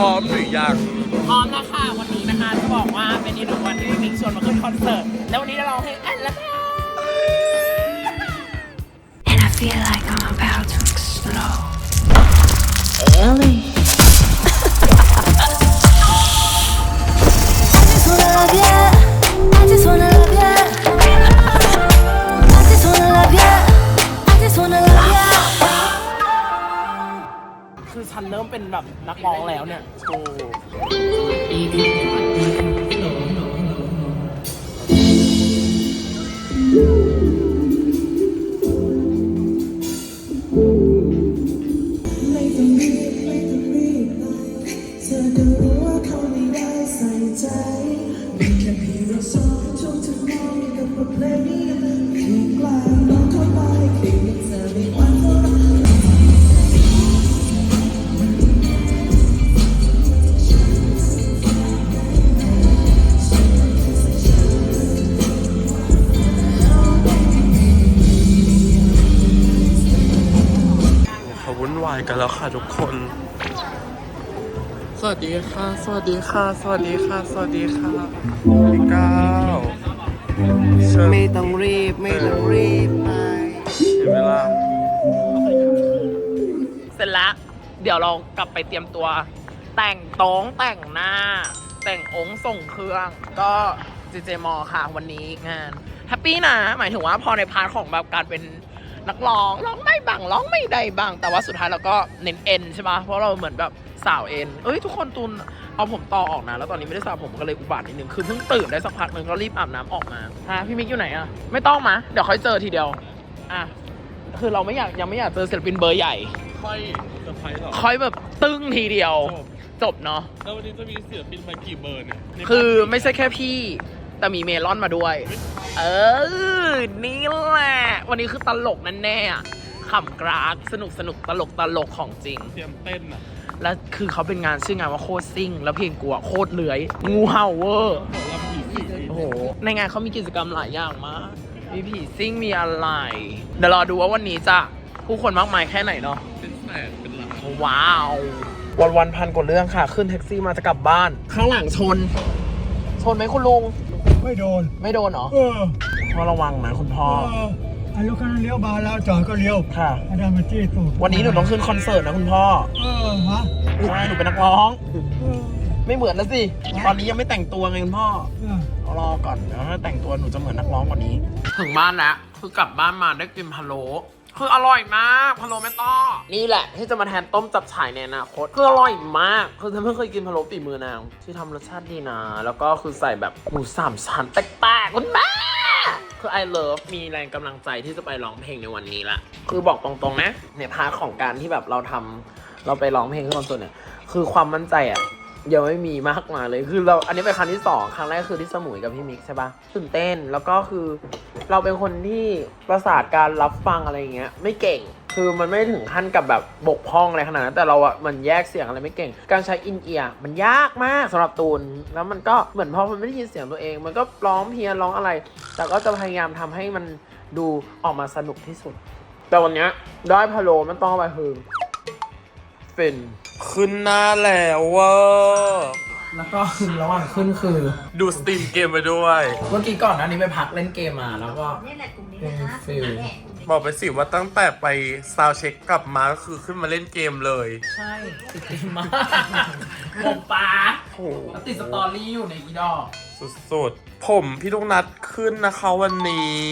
ร้อมหรือยังพร้อมแล้วค่ะวันนี้นะคะจะบอกว่าเป็นอีกหนึ่งวันที่มิกชวนมาขึ้นคอนเสิร์ตแล้ววันนี้เราร้องเพลงอันละค่ะ And I feel like I'm about to explode. Ellie. I just wanna love ya. ฉันเริ่มเป็นแบบนักร้องแล้วเนี่ยโชว์ไค่ะทุกคน สวัสดีค่ะ สวัสดีค่ะ สวัสดีค่ะ สวัสดีค่ะพี่ก้าวไม่ต้องรีบ ไม่ต้องรีบไปเสียเวลาเสร็จแล้วเดี๋ยวเรากลับไปเตรียมตัว แต่งต้องแต่งหน้า แต่งองค์ส่งเครื่อง ก็เจเจมอค่ะวันนี้งานแฮปปี้นะ หมายถึงว่าพอในพาร์ทของแบบการเป็น นักร้องร้องได้บ้างร้องไม่ได้บ้าง แต่ว่าสุดท้ายเราก็เน้นเอ็นใช่ปะเพราะเราเหมือนแบบสาวเอ็นเอ้ยทุกคนตูนเอาผมต่อออกนะ แล้วตอนนี้ไม่ได้สระผมก็เลยอุบัตินิดนึงคือเพิ่งตื่นได้สักพักหนึ่งก็รีบอาบน้ำออกมาฮะพี่มิกอยู่ไหนอะไม่ต้องมาเดี๋ยวค่อยเจอทีเดียวอะคือเราไม่อยากยังไม่อยากเจอศิลปินเบอร์ใหญ่ ค่อยจะไพหรอค่อยแบบตึ้งทีเดียวจบจบเนาะแล้ววันนี้จะมีเสียปินมากี่เบอร์เนี่ยคือไม่ใช่แค่พี่ แต่มีเมลอนมาด้วย เออ นี่แหละ วันนี้คือตลกแน่ๆอะขำกรากสนุกสนุกตลกตลกของจริง เตรียมเต้นอะแล้วคือเขาเป็นงานชื่องานว่าโคตรซิ่ง แล้วเพลงกูอะโคตรเลื้อย งูเห่าเวอร์ของเราผีสิงโอ้โห ในงานเขามีกิจกรรมหลายอย่างมาก มีผีซิ่ง มีอะไร เดี๋ยวรอดูว่าวันนี้จะผู้คนมากมายแค่ไหนเนาะ เป็นแสนเป็นล้านว้าว วันวันๆพันกว่าเรื่องค่ะ ขึ้นแท็กซี่มาจะกลับบ้าน ข้างหลังชน ชนไหมคุณลุง ไม่โดน ไม่โดนเหรอเออพอระวังนะคุณพ่อ เอออายุคันนั้นเลี้ยวมาแล้วจอดก็เลี้ยวค่ะอันนั้นมันจี้ตูดวันนี้หนูต้องขึ้นคอนเสิร์ตนะคุณพ่อเออฮะใช่หนูเป็นนักร้อง เออไม่เหมือนแล้วสิ ตอนนี้ยังไม่แต่งตัวไงคุณพ่อ เออเอารอก่อนเดี๋ยวถ้าแต่งตัวหนูจะเหมือนนักร้องกว่านี้ ถึงบ้านแล้ว คือกลับบ้านมาได้กินพะโล้ คืออร่อยมากพะโล้แม่ต้อนี่แหละ ที่จะมาแทนต้มจับฉ่ายในอนาคตคืออร่อยมากคือฉันเพิ่งเคยกินพะโล้ฝีมือนางที่ทำรสชาติดีนะ แล้วก็คือใส่แบบหมูสามชั้นแตกๆคุณแม่คือ I love มีแรงกำลังใจที่จะไปร้องเพลงในวันนี้ละคือบอกตรงๆนะในพาร์ทของการที่แบบเราทำเราไปร้องเพลงขึ้นคอนเสิร์ตเนี่ยคือความมั่นใจอะ ยังไม่มีมากมายเลยคือเราอันนี้เป็นครั้งที่สองครั้งแรกคือที่สมุยกับพี่มิกใช่ปะตื่นเต้นแล้วก็คือ เราเป็นคนที่ประสาทการรับฟังอะไรอย่างเงี้ย ไม่เก่งคือมันไม่ถึงขั้นกับแบบบกพร่องอะไรขนาดนั้นแต่เราอะมันแยกเสียงอะไรไม่เก่ง การใช้อินเอียร์มันยากมากสำหรับตูน แล้วมันก็เหมือนพอมันไม่ได้ยินเสียงตัวเอง มันก็ร้องเพี้ยนร้องอะไร แต่ก็จะพยายามทำให้มันดูออกมาสนุกที่สุด แต่วันเนี้ยได้พะโลมันต้องไปคือฟิน ขึ้นหน้าแล้วเว่าแล้วก็คือระหว่างขึ้นคือ ดูสตรีมเกมไปด้วย เมื่อกี้ก่อนหน้านี้ไปพักเล่นเกมมาแล้วก็ นี่แหละกลุ่มนี้เป็นนะคะ ฟิลเนี่ยกลุ่มนี้ บอกไปสิว่าตั้งแต่ไปซาวเช็คกลับมาก็คือขึ้นมาเล่นเกมเลยใช่ติดเกมมากผมปลาโอ้โหแล้วติดสตอรี่อยู่ในอีดอกสุดๆ ผมพี่ลูกนัดขึ้นนะคะวันนี้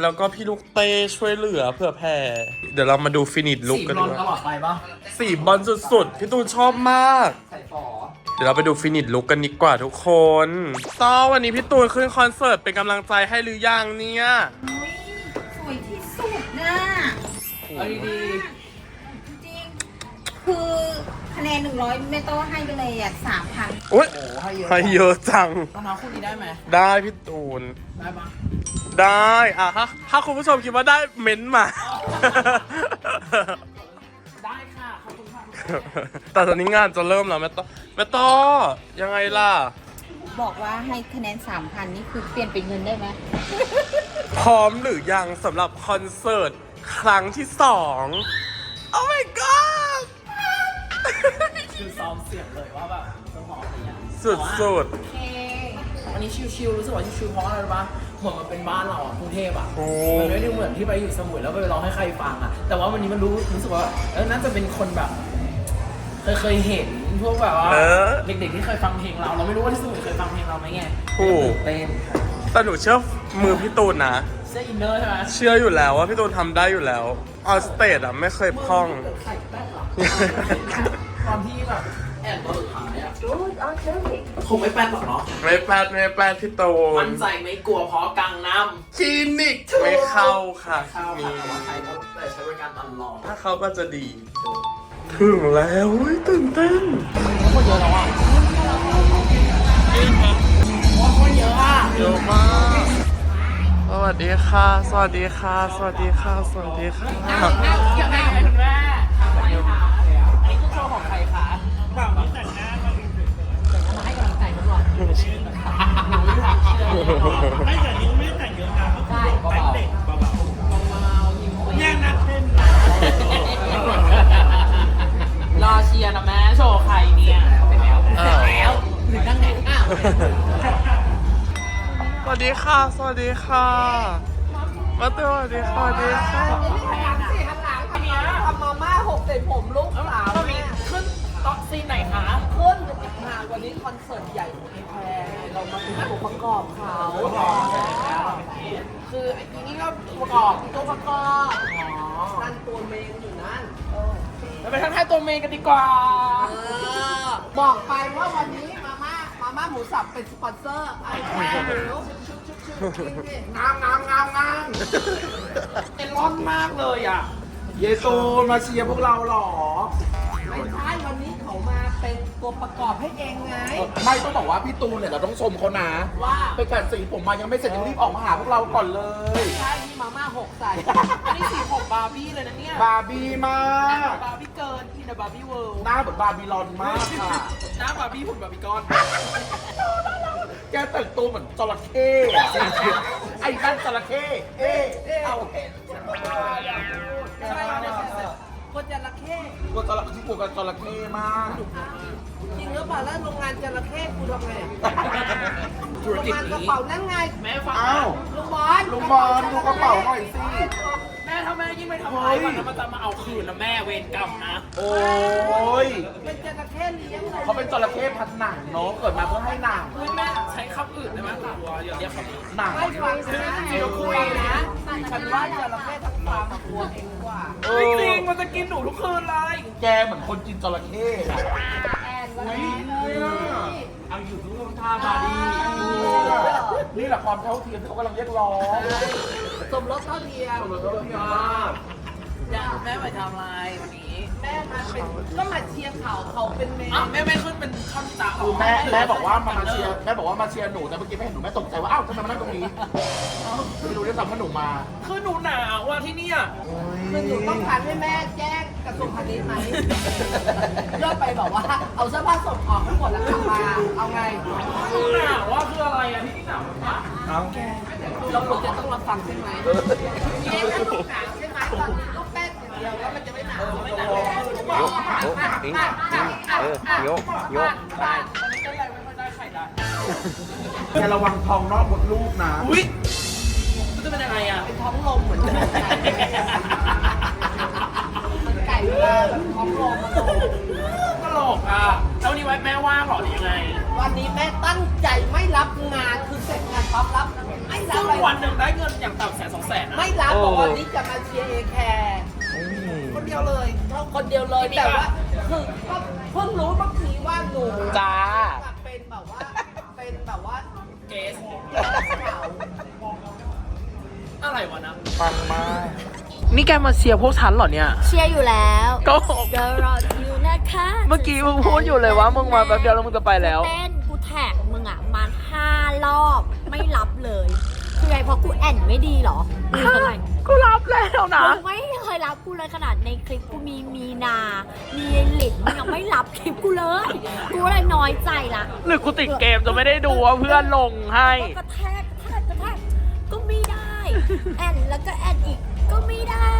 แล้วก็พี่ลูกเต้ช่วยเหลือเพื่อแผ่เดี๋ยวเรามาดูฟินิชลุกสีกันบอดีลกตลอว่าดไปปะสีบอลสุดๆ พี่ตูนชอบมาก ใส่ฝอเดี๋ยวเราไปดูฟินิชลุกกันดีกว่าทุกคนต้อวันนี้พี่ตูนขึ้นคอนเสิร์ตเป็นกำลังใจให้หรือยังเนี่ย อุ๊ยสวยที่สุดนะ เอาดีจริงๆคือคะแนนหนึ่งร้อยไม่ต้องให้ไปเลยอะสามพันอุ้ยๆโอ้โหให้เยอะให้เยอะจัง รองเท้าคู่นี้ได้ไหมได้พี่ตูน ได้ปะได้อะฮะถ้าคุณผู้ชมคิดว่าได้เม้นต์มา ได้ค่ะขอบคุณค่ะแต่ตอนนี้งานจะเริ่มแล้วแม่ต้อแม่ต้อยังไงล่ะ บอกว่าให้คะแนนสามพันนี่คือเปลี่ยนเป็นเงินได้ไหมพร้อมหรือยังสำหรับคอนเสิร์ต ครั้งที่สอง Oh my god คือซ้อมเสียงเลยว่าแบบจะหอมอะไรเงี้ยสุดสุดโอเคอันนี้ชิวๆรู้สึกว่าชิวๆเพราะอะไรรู้ปะเหมือนมันเป็นบ้านเราอะกรุงเทพอะโอ้ มันไม่ได้เหมือนที่ไปอยู่สมุยแล้วไปร้องให้ใครฟังอะแต่ว่าวันนี้มันรู้รู้สึกว่าเออน่าจะเป็นคนแบบ เคยเคยเห็นพวกแบบว่าเออเด็กๆที่เคยฟังเพลงเรา เราไม่รู้ว่าที่สมุยเคยฟังเพลงเราไหมไงถูก เต้น แต่หนูเชื่อมือพี่ตูนนะเสื้ออินเนอร์ใช่ไหมเชื่ออยู่แล้วว่าพี่ตูนทำได้อยู่แล้วออสเตดอะไม่เคยพร่องไข่แป้งเหรอตอนที่แบบแอนตัวสุดท้ายอะคงไม่แป้งหรอกเนาะไม่แปดไม่แปดพี่ตูนมั่นใจไม่กลัวเพราะกังน้ำ คลินิกไม่เข้าค่ะเข้ามีค่ะแต่ว่าใช้ก็แต่ใช้บริการตลอดถ้าเขาก็จะดี ถึงแล้วเฮ้ยตื่นเต้นคนเยอะแล้วอะว่าคนเยอะอะ เยอะมากส วัสดีค่ะ สวัสดีค่ะ สวัสดีค่ะ สวัสดีค่ะอยากได้ไหมคุณแม่ทำอะไรคะอันนี้คือโชว์ของใครคะฝั่งนี้แต่งหน้ามาแต่งหน้าให้กำลังใจเขาก่อนไม่แต่นิ้วไม่แต่งเยอ ดีค่ะ สวัสดีค่ะ มาเตอร์สวัสดีค่ะสวัสดีค่ะทำมาม่าหกใส่ผมลูกสาวก็มีขึ้นต๊อกซีนไหนคะขึ้นมาวันนี้คอนเสิร์ตใหญ่ของไอแพรเรามาเป็นตัวประกอบเขาคือไอ้ทีนี้ก็ประกอบตัวประกอบนั่นตัวเมนอยู่นั่นเราไปทักทายตัวเมย์กันดีกว่าเออบอกไปว่าวันนี้มาม่ามาม่าหมูสับเป็นสปอนเซอร์ไอ้แพรหมูชุ งามงามงามงามเป็นร้อนมากเลยอะ เยซูนมาเชียร์พวกเราหรอ ไม่ใช่วันนี้เขามา ตัวประกอบให้เองไง ไม่ต้องบอกว่าพี่ตูนเนี่ยเราต้องชมเขานะว่า ไปกัดสีผมมายังไม่เสร็จยังรีบออกมาหาพวกเราก่อนเลย ใช่นี่มาม่าหกใส่ อันนี้สีผมบาร์บี้เลยนะเนี่ยบาร์บี้มากบาร์บี้เกินอินเดบาร์บี้เวิลด์หน้าเหมือนบาร์บี้ลอนมากค่ะหน้าบาร์บี้หุ่นบาร์บี้ก้อน แกแต่งตัวเหมือนจระเข้อะไอ้นั่นจระเข้เอ๊ะเอาเห็นฉันว่าอยากพูดใช่เนี่ยคนจระเข้กลัวจระที่กลัวกับจระเข้มาก จริงหรือเปล่าแล้วโรงงานจระเข้กูทำไงอะธุโรรงกิจงานกระนี้ เป๋านั่นไงแม่ฟังอ้าว ลุงบอลลุงบอลดูกระเป๋าหน่อยสิแม่ ถ้าแม่ยิ่งไม่ทำร้ายมันแล้วมันจะมาเอาคืนนะแม่เวรกรรมนะ โอ้ยเป็นจระเข้เลี้ยงเลยเขาเป็นจระเข้พันหนังเนาะเกิดมาเพื่อให้หนังอุ้ยแม่ใช้คำอื่นได้ไหมตัวอย่าเรียกคำนี้หนังไม่ฟังนะเดี๋ยวคุยนะฉันว่าจระเข้ทั้งฟาร์มมากลัวเองกว่าเอไม่อจริงมันจะกินหนูทุกคืนเลยแกเหมือนคนกินจระเข้อะแอนวันนี้เอาอยู่ทุกท่ามาดีนี่แหละความเท่าเทียมที่เขากำลังเรียกร้อง สมรสเท่าเทียมเท่าเทียมมากอยากแม่ไปทำอะไรวันนี้ แม่มาเป็นก็มาเชียร์เขาเขาเป็นเมนอ้าวแม่ไม่ขึ้นเป็นท่อนจ้าคือแม่แม่บอกว่ามามาเชียร์แม่บอกว่ามาเชียร์หนูแต่เมื่อกี้แม่เห็นหนูแม่ตกใจว่าอ้าวทำไมมานั่งตรงนี้ไม่รู้ด้วยซ้ำว่าหนูมา คือหนูหนาวว่ะที่เนี่ยคือหนูต้องการให้แม่แจ้งกระทรวงพาณิชย์ไหมเลือกไปบอกว่าเอาเสื้อผ้าส่งออกทั้งหมดแล้วกลับมาเอาไงหนูหนาวว่าคืออะไรอะที่นี่หนาวปะเอ้า เราควรจะต้องรับฟังใช่ไหมเอ๊ะถ้าลูกหนาวใช่ไหมตอนนี้ลูกแป้งอย่างเดียวแล้วมันจะไม่หนาวไม่หนาวเออโยกโยกได้ตอนนี้ก็เลยไม่ได้ไข่ได้แกระวังทองนอกหมดลูกนะอุ้ยมันจะเป็นยังไงอะเป็นท้องลมเหมือนกันมันไก่ท้องลมมันลงตลกอะแล้ววันนี้ไว้แม่ว่างหรอหรือยังไง วันนี้แม่ตั้งใจไม่รับงานคือเสร็จงานปั๊บรับไม่รับซึ่งอะไรวันหนึ่งได้เงินอย่างต่ำแสนสองแสนนะ ไม่รับบอกวันนี้จะมาเชียร์เอแคร์คนเดียวเลยคนเดียวเลยแต่ว่าคือก็เพิ่งรู้เมื่อกี้ว่าหนูจ้า เป็นแบบว่าเป็นแบบว่าเกสเหงาอะไรวะนะฟังมาก นี่แกมาเชียร์พวกฉันเหรอเนี่ย เชียร์อยู่แล้ว ก็ เดี๋ยวรออ ยู่นะคะเมื่อกี้มึงพูดอยู่เลยว่ามึงมาแป๊บเดียวแล้วมึงจะไปแล้ว เต้นกูแท็กมึงอะมาห้ารอบไม่รับเลย คือไงเพราะกูแอนไม่ดีเหรอหรืออะไร กูรับแล้วนะ มึงไม่เคยรับกูเลยขนาดในคลิปกูมีมีนา มีหลินมึงยังไม่รับคลิปกูเลย กูเลยน้อยใจละหรือกูติดเกมจะไม่ได้ดูว่าเพื่อนลงให้ ก็กระแทกกระแทกกระแทกก็ไม่ได้ แอนแล้วก็แอนอีก ก็ไม่ได้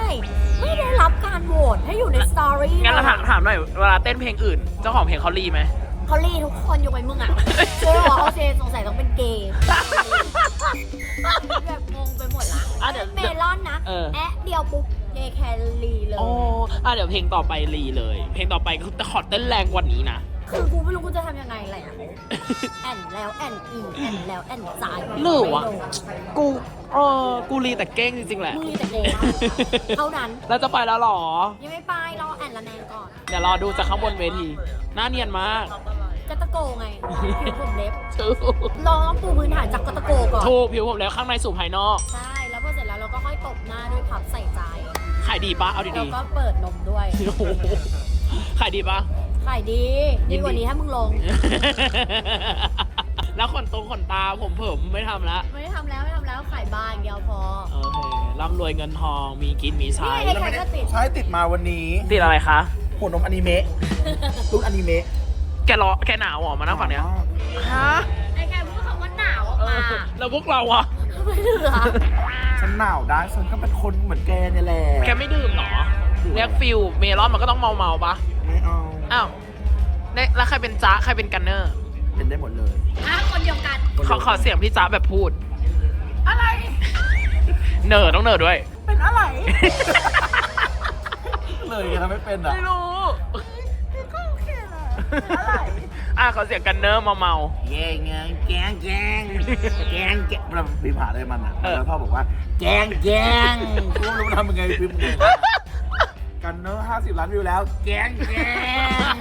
ไม่ได้รับการโหวตให้อยู่ในสตอรี่งั้นเราถามถามหน่อยเวลาเต้นเพลงอื่น เจ้าของเพลงเขารีไหมเขารีทุกคนยกเว้นมึงอะเชื่อว่าโอเคสงสัยต้องเป็นเกย์แบบงงไปหมดละอะเดี๋ยวเมลอนนะเออ แอะเดียวปุ๊บเยแคลรีเลย โอ้อะเดี๋ยวเพลงต่อไปรีเลย เพลงต่อไปคือขอเต้นแรงกว่านี้นะ คือกูไม่รู้กูจะทำยังไงเลยอะแอนแล้วแอนอีแอนแล้วแอนซ้ายหรือวะไม่ลงกูเออกูรีแต่เก้งจริงๆแหละ มึงมีแต่เกย์เท่านั้น แล้วจะไปแล้วเหรอ ยังไม่ไปรอแอนละแนนก่อน เดี๋ยวรอดูจากข้างบนเวที หน้าเนียนมากกระตะโกไงผิวผมเล็บถูกลองปูพื้นฐานจากกระตะโกก่อน ถูกผิวผมแล้วข้างในสู่ภายนอก ใช่ แล้วพอเสร็จแล้วเราก็ค่อยตบหน้าด้วยพับใส่ใจ ขายดีปะเอาแล้วดีก็เปิดนมด้วยๆโอ้โหขายดีปะ ขายดียิดีนดี กว่านี้ถ้ามึงลง แล้วขนตรงขนตาผมเผิมไม่ทำละไม่ได้ทำแล้วไม่ทำแล้วขายบ้านอย่างเดียวพอโอเคร่ำรวยเงินทองมีกินมีใช้ นี่ไงใครก็ติด ใช้ติดมาวันนี้ติดอะไรคะ หัวนมอนิเมะรุ่นอนิเมะแกรอแกหนาวเหรอมานั่งฝั่งเนี้ยฮะไอ้แกพูดคำว่าหนาวออกเอมาอแล้วพวกเราอะไม่เหลือฉันหนาวได้ฉันก็เป็นคนเหมือนแกเนี่ยแหละแกไม่ดื่มเหรอเรียกฟิลเมลอนมันก็ต้องเมาเมาๆปะไม่เอาอ้าวเนี่ยแล้วใครเป็นจ๊ะใครเป็นกันเนอร์เป็นได้หมดเลยอะคนเดียวกันขอขอเสียงพี่จ๊ะแบบพูด อะไร เนอร์ต้องเนอร์ด้วย เป็นอะไร เลยแกทำไม่เป็นอะไม่รู้อะขอเสียงกันเนอร์เมาเมาแกงแกงแกงแกงแกงแกงเราพิมพ์หาเลยมันอะเออแล้วพ่อบอกว่า แกงแกงกูไม่รู้มันทำยังไงพิมพ์ไง กันเนอะห้าสิบล้านวิวแล้ว แกงแกง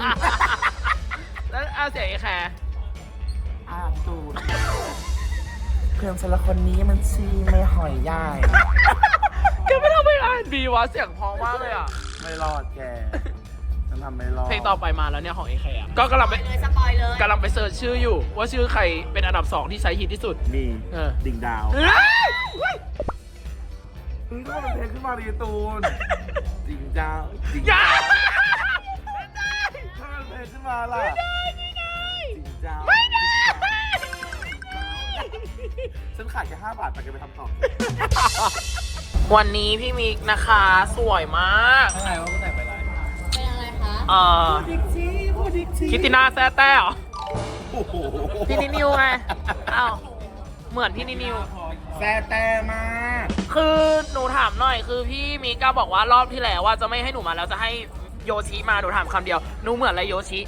ๆแล้วอะเสียงไอ้แคร์อ่าตูนเพื่อนสารคนนี้มันชีไม่หอยย่ายแกไม่ทำให้อ่านดีวะเสียงเพอมากเลยอะ ไม่รอดแกฉันทำไม่รอดเพลงต่อไปมาแล้วเนี่ยของไอ้แคร์อะก็กำลังไปเลยสปอยเลยกำลังไปเสิร์ชชื่ออยู่ ว่าชื่อใครเป็นอันดับสองที่ใช้ฮิตที่สุดมีเออ ดิ่งดาว เฮ้ย เฮ้ยถ้ามันเพลงขึ้นมาดีตูนดิ่งดาวดิ่งอย่าดาวถ้ามันเพลงขึ้นมาล่ะดิ่งดาวฉันขายแค่ห้าบาทแต่แกไปทำต่อวันนี้พี่มิกนะคะ สวยมาก อะไรวะก็แต่งไปไรเป็นอะไรคะเออดิกซี่พูดดิกซี่คิตติน่าแซ่แต้เหรอโอ้โหพี่นินิวไงอ้าวเหมือนพี่นินิว แซ่แต่มาก คือหนูถามหน่อยคือพี่มิกก็บอกว่ารอบที่แล้วว่าจะไม่ให้หนูมาแล้วจะให้โยชิมาหนูถามคำเดียวหนูเหมือนอะไรโยชิ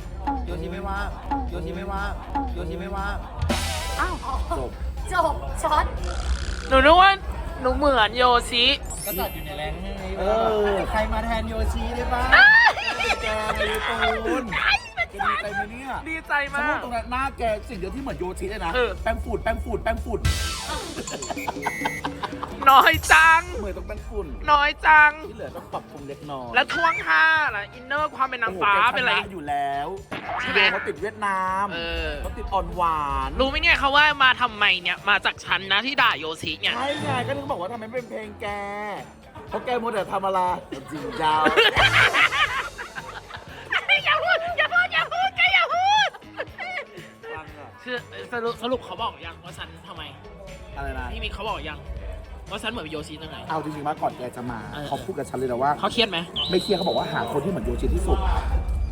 โยชิไม่ว่างโยชิไม่ว่างโยชิไม่ว่างจบจบช็อตหนูนึกว่าหนูเหมือนโยชิก็จัดอยู่ในแรงให้เออใครมาแทนโยชิได้บ้างแกเลยตูน แกดีใจไหมเนี่ยดีใจฉันมาว่ากตรงนั้นหน้าแกสิ่งเดียวที่เหมือนโยชิเลยนะ เออ แป้งฝุ่นแป้งฝุ่นแป้งฝุ่นน้อยจัง เหมือนต้องแป้งฝุ่นน้อยจัง ที่เหลือต้องปรับปรุงเล็กน้อยแล้วท่วงท่าล่ะอินเนอร์ความเป็นนางฟ้าโอ้โหแกเป็นอะไรชอยู่แล้วใช่ใช่ไหไหมมเขาติดเวียดนามเออ เขาติดอ่อนหวานรู้ไหมเนี่ยเขาว่ามาทำไมเนี่ยมาจากฉันนะที่ด่าโยชิเนี่ย ใช่ไงก็ถึงบอกว่าทำไมไม่เป็นเพลงแกเพราะแกโมเดลทำอะไรจริงจ้าวอย่า คือสรุปสรุปเขาบอกยังว่าฉันทำไม อะไรนะพี่มิกเขาบอกยังว่าฉันเหมือนโยชิตรงไหน เอาจริงๆว่าก่อนแกจะมาเออ เขาพูดกับฉันเลยนะว่า เขาเครียดไหม ไม่เครียดเขาบอกว่าหาคนที่เหมือนโยชิที่สุด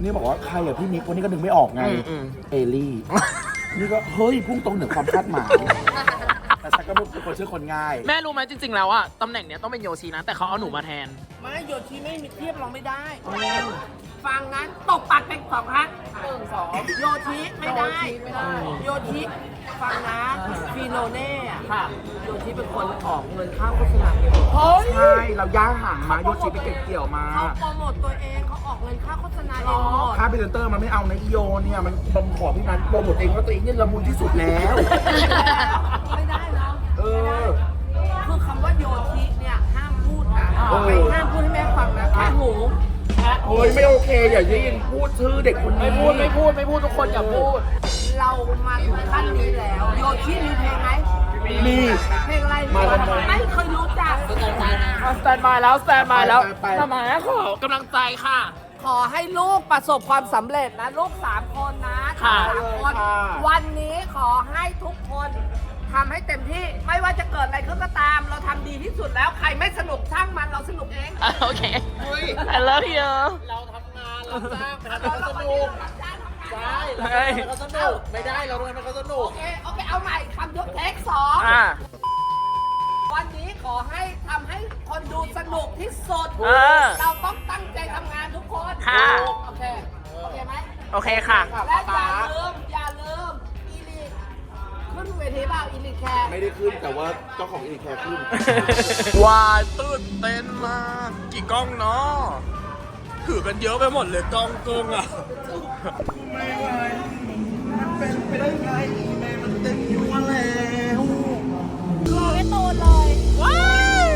นี่บอกว่าใครอะพี่มิกวันนี้ก็นึกไม่ออกไง อืมอืม เอลี่ นี่ก็เฮ้ยพุ่งตรงเหนือความคาดหมาย แต่ฉันก็เป็นคนเชื่อคนง่าย แม่รู้ไหมจริง ๆ แล้วอะตำแหน่งเนี้ยต้องเป็นโยชินะ แต่เขาเอาหนูมาแทน ไม่โยชิไม่มีเทียบเราไม่ได้ ฟังนั้นตกปากเป็นสองครั้งหนึ่งสองโยชิไม่ได้ โยชิฟังนะฟีโนเน่อะโยชิเป็นคนออกเงินค่าโฆษณาเองใช่ เราย่างห่างมาโยชิไปเก็บเกี่ยวมา เขาโปรโมตตัวเองเขาออกเงินค่าโฆษณาเองหมด ค่าพรีเซนเตอร์มันไม่เอานะอีโยเนี่ยมันบอมขอพี่นัทโปรโมทเองว่าตัวเองเนี่ยละมุนที่สุดแล้ว ไม่ได้ เนาะเออ คือคำว่าโยชิเนี่ย ห้ามพูดนะเออ ไม่ห้ามพูดให้แม่ฟังนะแค่หูโอ้ยไม่โอเค อย่ายิ่งพูดชื่อเด็กคนนี้ไม่พูดไม่พูดไม่พูดทุกคนอย่าพูด เรามาถึงขั้นนี้แล้ว โยชิมีเพลงไหมมี เพลงอะไรมาทำไม ไม่เคยรู้จัก สแตนบายแล้วสแตนบายแล้วไปไปไปทำไมอะขอกำลังใจค่ะ ขอให้ลูกประสบความสำเร็จนะ ลูกสามคนนะค่ะสามคนค่ะ วันนี้ขอให้ทุกคน ทำให้เต็มที่ไม่ว่าจะเกิดอะไรขึ้นก็ตาม เราทำดีที่สุดแล้วใครไม่สนุกช่างมันเราสนุกเองโอเค I love you เราทำงานเราสร้างมันก็สนุกใช่เราเฮ้ยทำมันก็สนุกไม่ได้เราทำมันก็สนุโอกเค โอเค เอาใหม่คำยกเทคสองอ่าวันนี้ขอให้ทำให้คนดูสนุกที่สุดเออเราต้องตั้งใจทำงานทุกคนค่ะ โอเค โอเคไหม โอเคค่ะ และอย่าลืมอย่าลืมอีลิท ขึ้นเวทีเปล่าอีลิทแคร์ไม่ได้ขึ้นแต่ว่าเจ้าของอีกแคร์ขึ้น วายตื่นเต้นมาก กี่กล้องเนาะถือกันเยอะไปหมดเลยกล้องกล้องอะรอให้โตเลยว้าว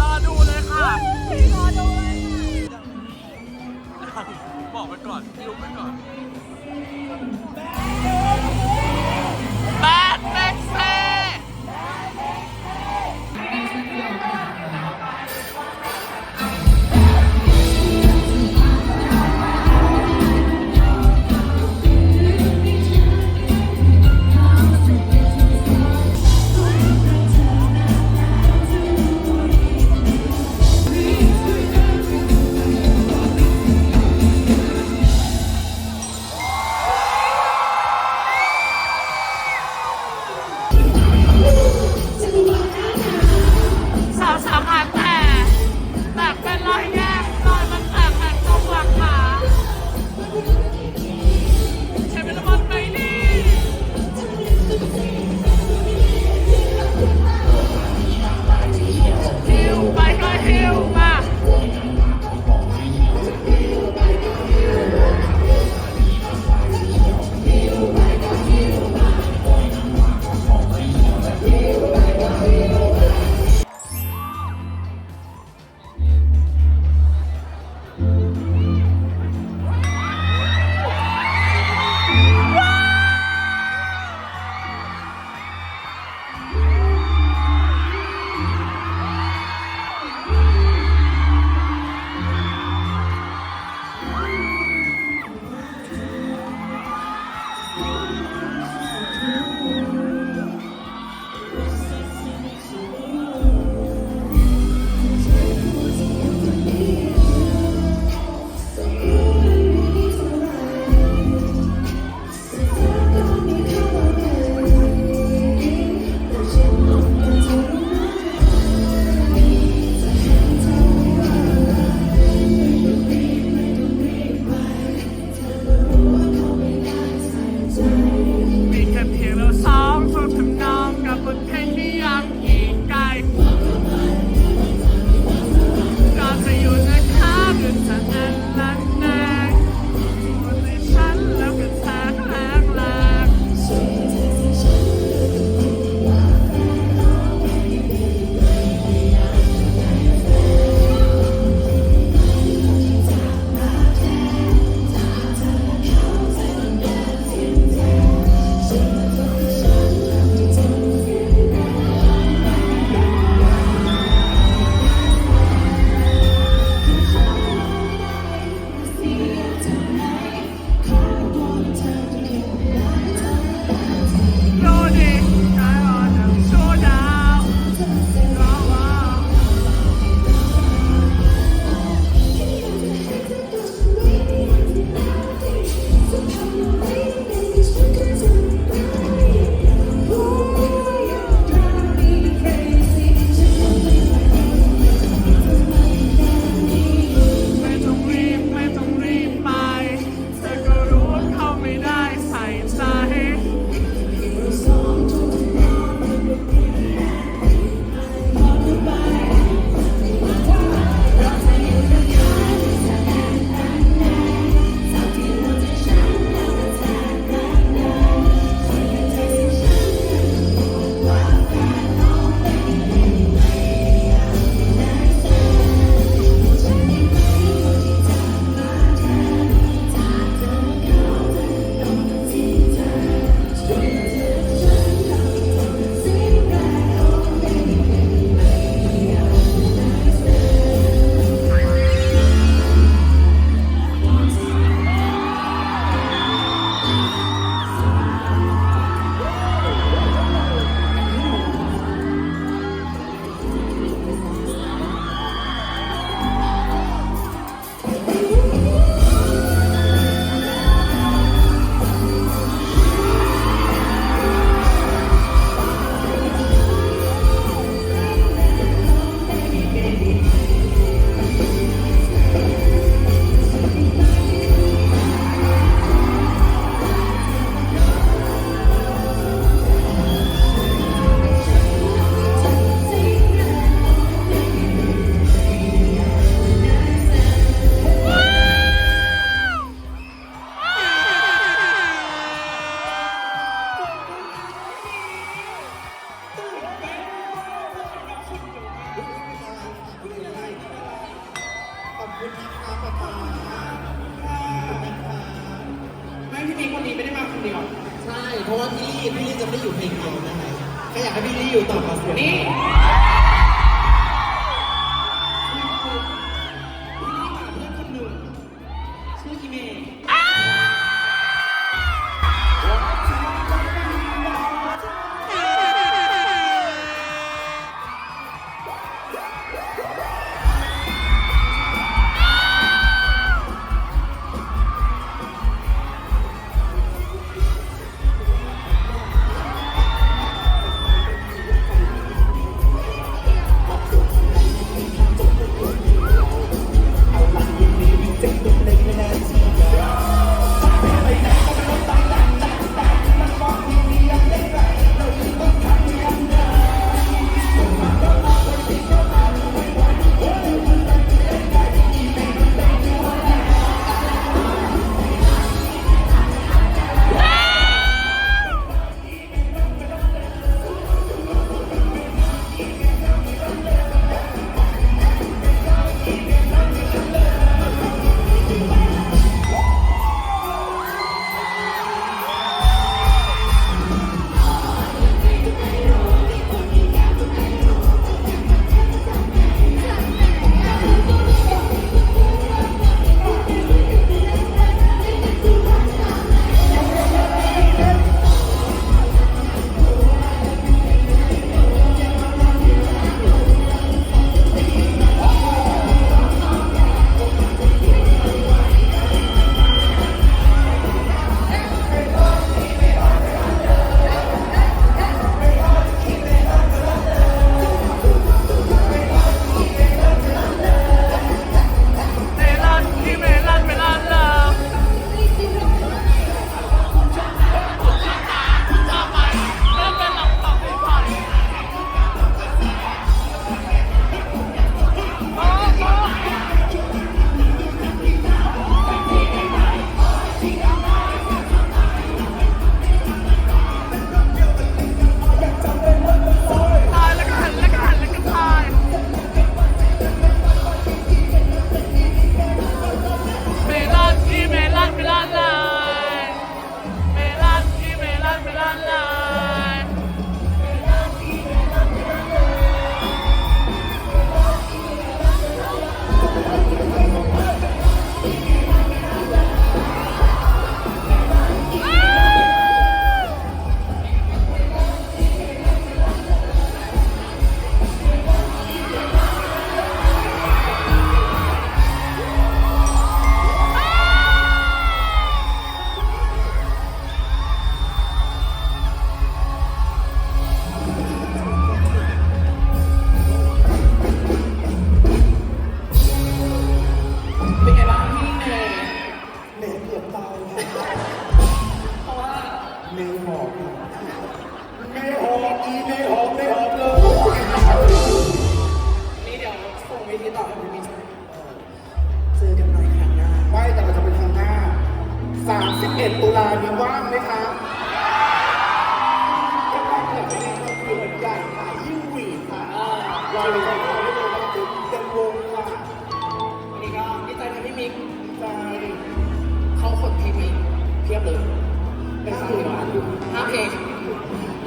รอดูเลยค่ะ รอดูเลยค่ะบอกไปก่อนยุบไปก่อน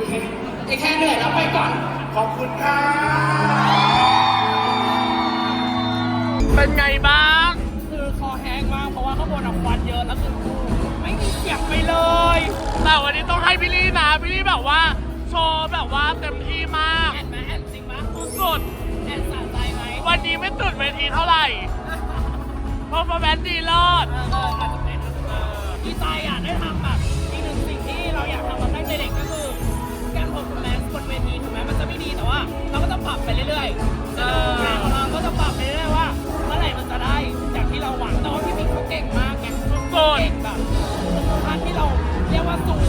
โอเคอีกแค่เหนื่อยแล้วไปก่อน ขอบคุณค่ะเป็นไงบ้าง คือคอแห้งมากเพราะว่าข้างบนควันเยอะแล้วคือไม่มีเสียงไปเลย แต่วันนี้ต้องให้พี่ลี่นะพี่ลี่แบบว่าโชว์แบบว่าเต็มที่มากแอนไหมแอนจริงปะสุดแอนสะใจไหมวันนี้ไม่ตื่นเวทีเท่าไหร่เพราะแบนดีเลิศดีใจอะได้ทำแบบอีกหนึ่งสิ่งที่เราอยากทำมาตั้งแต่เด็กก็ ว่าเราก็จะปรับไปเรื่อยๆงานของเราก็จะปรับไปเรื่อยๆว่าเมื่อไหร่มันจะได้อย่างที่เราหวังแต่ว่าพี่มิกเขาเก่งมากไงเก่งแบบพาร์ทที่เราเรียกว่าสูง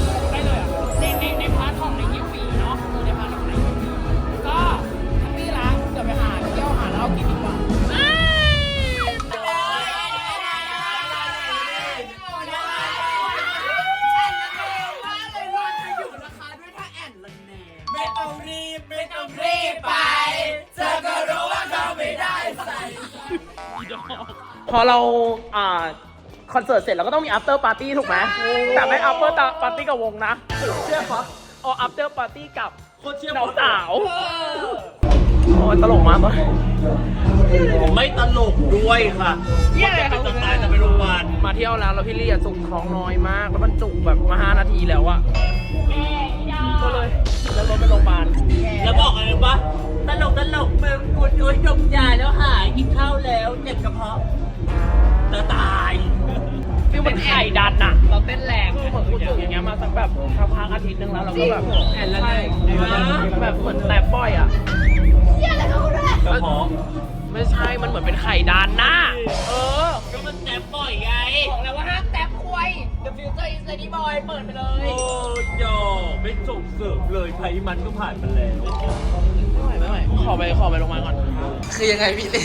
พอเราอ่าคอนเสิร์ตเสร็จเราก็ต้องมี after party ถูกไหมแต่ไม่ after party กับวงนะเชื่อปะเอา after party กับน้องสาวโอ้ยตลกมากเลยไม่ตลกด้วยค่ะเยี่ยอะไรจะตายจะไปโรงพยาบาลมาเที่ยวแล้วแล้วพี่ลี่อะจุกท้องน้อยมาก แล้วมันจุกแบบมาห้านาทีแล้วอะก็เลยแล้วรถไปโรงพยาบาลแล้วบอกอะไรปะตลกตลกมึงกูโอ๊ยดมยาแล้วหายกินข้าวแล้วเจ็บกระเพาะ จะตายฟิลเหมือนไข่ดันอะเราเต้นแรงคือเหมือนกูจุกอย่างเงี้ยมาสักแบบสักพักอาทิตย์นึงแล้วเราก็แบบแอนแล้วแบบเหมือนแตบบ่อยอะกระเพาะไม่ใช่มันเหมือนเป็นไข่ดันน่ะเออ ก็มันแตบบ่อยไงบอกแล้วว่าห้ามแตบควย The future is lady boy เปิดไปเลยโอ้ยยอไม่ส่งเสริมเลยภัยมันก็ผ่านมาแล้วไม่ไหวไม่ไหวขอไปขอไปโรงพยาบาลก่อน คือยังไงพี่เต้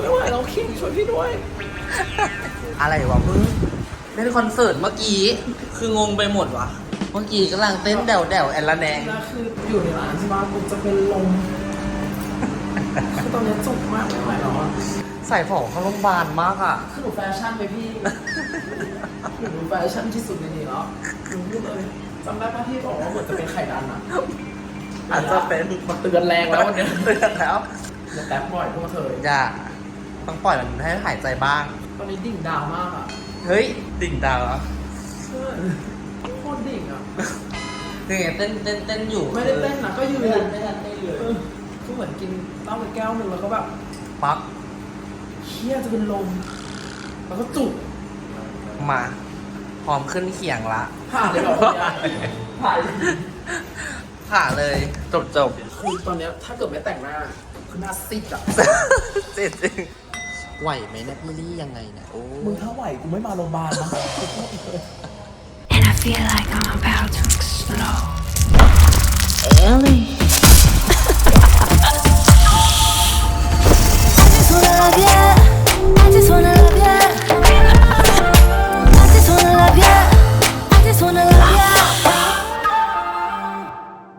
ไม่ไหวเราคิงช่วยพี่ด้วย อะไรวะมึงเล่นคอนเสิร์ตเมื่อกี้ คืองงไปหมดวะเมื่อกี้กำลังเต้นแดวแดวๆแอนละแนงคืออยู่ในร้านใช่ไหมกูจะเป็นลมคือตอนนี้จุกมากไม่ไหวแล้วอะ ใส่ของเข้าโรงพยาบาลมากอะ คือหนูแฟชั่นไปพี่ หนูแฟชั่นที่สุดในนี้แล้วหนูพูดเลยจำได้ปะที่บอกว่าเหมือนจะเป็นไข่ดันอะอาจจะเป็นมันเตือนแรงแล้ววันเนี้ยเตือนแล้วอย่าแตบบ่อยพวกเธออย่าต้องปล่อยมันให้หายใจบ้าง ตอนนี้ดิ่งดาวมากอะเฮ้ย ดิ่งดาวเหรอเพื่อนโคตรดิ่งอะคือไงเต้นเต้นเต้นอยู่ ไม่ได้เต้นนะก็ยืนไม่ทันไม่ทันเต้นเลยเออคือเหมือนกินเหล้าไปแก้วหนึ่งแล้วก็แบบปั๊บ เชี่ยจะเป็นลม แล้วก็จุกมาพร้อมขึ้นเขียงละ ผ่านเลยแบบผ่านเลยผ่าเลย จบจบคือตอนเนี้ยถ้าเกิดไม่แต่งหน้า คือหน้าซีดอะจริงจริงไหวไหมเนี่ยพี่ลี่ยังไงเนี่ยโอ้มึงถ้าไหวกูไม่มาโรงพยาบาลนะ and I feel like I'm about to explode. Ellie, 特别。